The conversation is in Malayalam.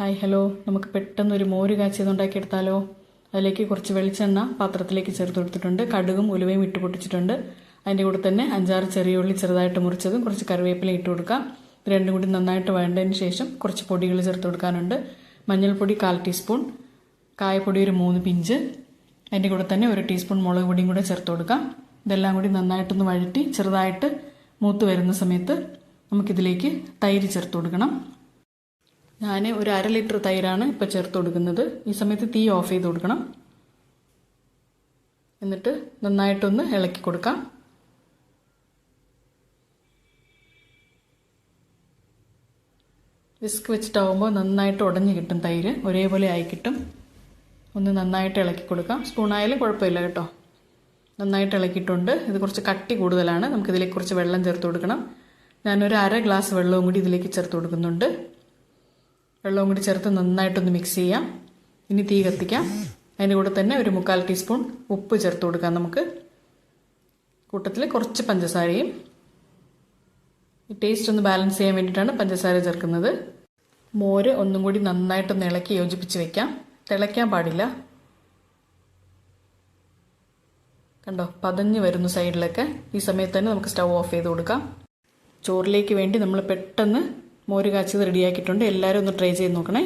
Hi hello. നമുക്ക് പെട്ടെന്ന് ഒരു മോര് കാച്ചിയത് ഉണ്ടാക്കിയെടുത്താലോ അതിലേക്ക് കുറച്ച് വെളിച്ചെണ്ണ പാത്രത്തിലേക്ക് ചേർത്ത് കൊടുത്തിട്ടുണ്ട് കടുകും ഉലുവയും ഇട്ട് പൊട്ടിച്ചിട്ടുണ്ട്. അതിന്റെ കൂടെ തന്നെ അഞ്ചാറ് ചെറിയ ഉള്ളി ചെറുതായിട്ട് മുറിച്ചതും കുറച്ച് കറിവേപ്പില ഇട്ട് കൊടുക്കാം. രണ്ടും കൂടി നന്നായിട്ട് വേണ്ടതിന് ശേഷം കുറച്ച് പൊടികൾ ചേർത്ത് കൊടുക്കാനുണ്ട്. മഞ്ഞൾപ്പൊടി കാൽ ടീസ്പൂൺ കായപ്പൊടി ഒരു മൂന്ന് പിഞ്ച് അതിന്റെ കൂടെ തന്നെ ഒരു ടീസ്പൂൺ മുളക് പൊടിയും കൂടെ ചേർത്ത് കൊടുക്കാം. ഇതെല്ലാം കൂടി നന്നായിട്ടൊന്ന് വഴറ്റി ചെറുതായിട്ട് മൂത്ത് വരുന്ന സമയത്ത് നമുക്കിതിലേക്ക് തൈര് ചേർത്ത് കൊടുക്കണം. ഞാൻ ഒരു അര ലിറ്റർ തൈരാണ് ഇപ്പോൾ ചേർത്ത് കൊടുക്കുന്നത്. ഈ സമയത്ത് തീ ഓഫ് ചെയ്ത് കൊടുക്കണം. എന്നിട്ട് നന്നായിട്ടൊന്ന് ഇളക്കി കൊടുക്കാം. വിസ്ക് വെച്ചിട്ടാവുമ്പോൾ നന്നായിട്ട് ഉടഞ്ഞു കിട്ടും തൈര്. ഒരേപോലെ ആയി കിട്ടും. ഒന്ന് നന്നായിട്ട് ഇളക്കി കൊടുക്കാം. സ്പൂണായാലും കുഴപ്പമില്ല കേട്ടോ. നന്നായിട്ട് ഇളക്കിയിട്ടുണ്ട്. ഇത് കുറച്ച് കട്ടി കൂടുതലാണ്. നമുക്കിതിലേക്ക് കുറച്ച് വെള്ളം ചേർത്ത് കൊടുക്കണം. ഞാനൊരു അര ഗ്ലാസ് വെള്ളവും കൂടി ഇതിലേക്ക് ചേർത്ത് കൊടുക്കുന്നുണ്ട്. വെള്ളവും കൂടി ചേർത്ത് നന്നായിട്ടൊന്ന് മിക്സ് ചെയ്യാം. ഇനി തീ കത്തിക്കാം. അതിന്റെ കൂടെ തന്നെ ഒരു മുക്കാൽ ടീസ്പൂൺ ഉപ്പ് ചേർത്ത് കൊടുക്കാം നമുക്ക്. കൂട്ടത്തിൽ കുറച്ച് പഞ്ചസാരയും. ടേസ്റ്റ് ഒന്ന് ബാലൻസ് ചെയ്യാൻ വേണ്ടിയിട്ടാണ് പഞ്ചസാര ചേർക്കുന്നത്. മോര് ഒന്നും കൂടി നന്നായിട്ടൊന്ന് ഇളക്കി യോജിപ്പിച്ച് വെക്കാം. തിളയ്ക്കാൻ പാടില്ല. കണ്ടോ? പതഞ്ഞ് വരുന്നു സൈഡിലൊക്കെ ഈ സമയത്ത് തന്നെ നമുക്ക് സ്റ്റൗ ഓഫ് ചെയ്ത് കൊടുക്കാം. ചോറിലേക്ക് വേണ്ടി നമ്മൾ പെട്ടെന്ന് മോര് കാച്ചത് റെഡിയാക്കിയിട്ടുണ്ട് എല്ലാവരും ഒന്ന് ട്രൈ ചെയ്ത് നോക്കണേ.